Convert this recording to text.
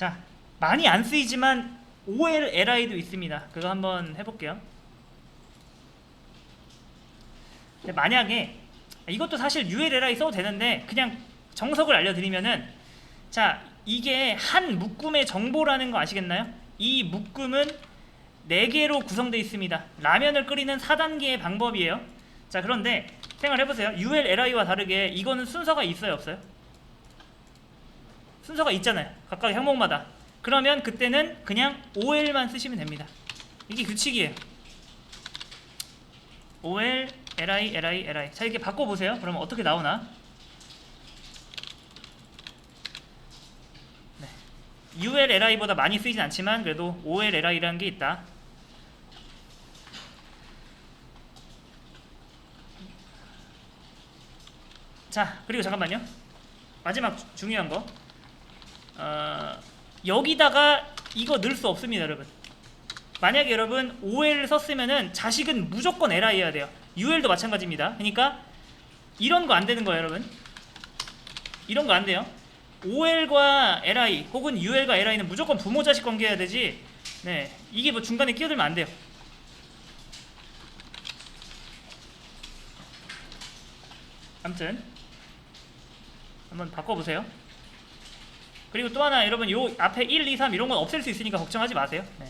자 많이 안 쓰이지만 OLLI도 있습니다. 그거 한번 해볼게요. 만약에 이것도 사실 ULLI 써도 되는데 그냥 정석을 알려드리면은 자 이게 한 묶음의 정보라는 거 아시겠나요? 이 묶음은 4개로 구성되어 있습니다. 라면을 끓이는 4단계의 방법이에요. 자 그런데 생각해보세요. ULLI와 다르게 이거는 순서가 있어요 없어요? 순서가 있잖아요. 각각 항목마다. 그러면 그때는 그냥 OL만 쓰시면 됩니다. 이게 규칙이에요. OL, LI, LI, LI. 자 이렇게 바꿔보세요. 그러면 어떻게 나오나? 네. UL, LI보다 많이 쓰이진 않지만 그래도 OL, LI라는 게 있다. 자 그리고 잠깐만요. 마지막 주- 중요한 거. 어, 여기다가 이거 넣을 수 없습니다, 여러분. 만약에 여러분 OL 썼으면은 자식은 무조건 LI 해야 돼요. UL도 마찬가지입니다. 그러니까 이런 거 안 되는 거예요, 여러분. 이런 거 안 돼요. OL과 LI 혹은 UL과 LI는 무조건 부모 자식 관계해야 되지. 네, 이게 뭐 중간에 끼어들면 안 돼요. 아무튼 한번 바꿔보세요. 그리고 또 하나 여러분 요 앞에 1, 2, 3 이런 건 없앨 수 있으니까 걱정하지 마세요. 네.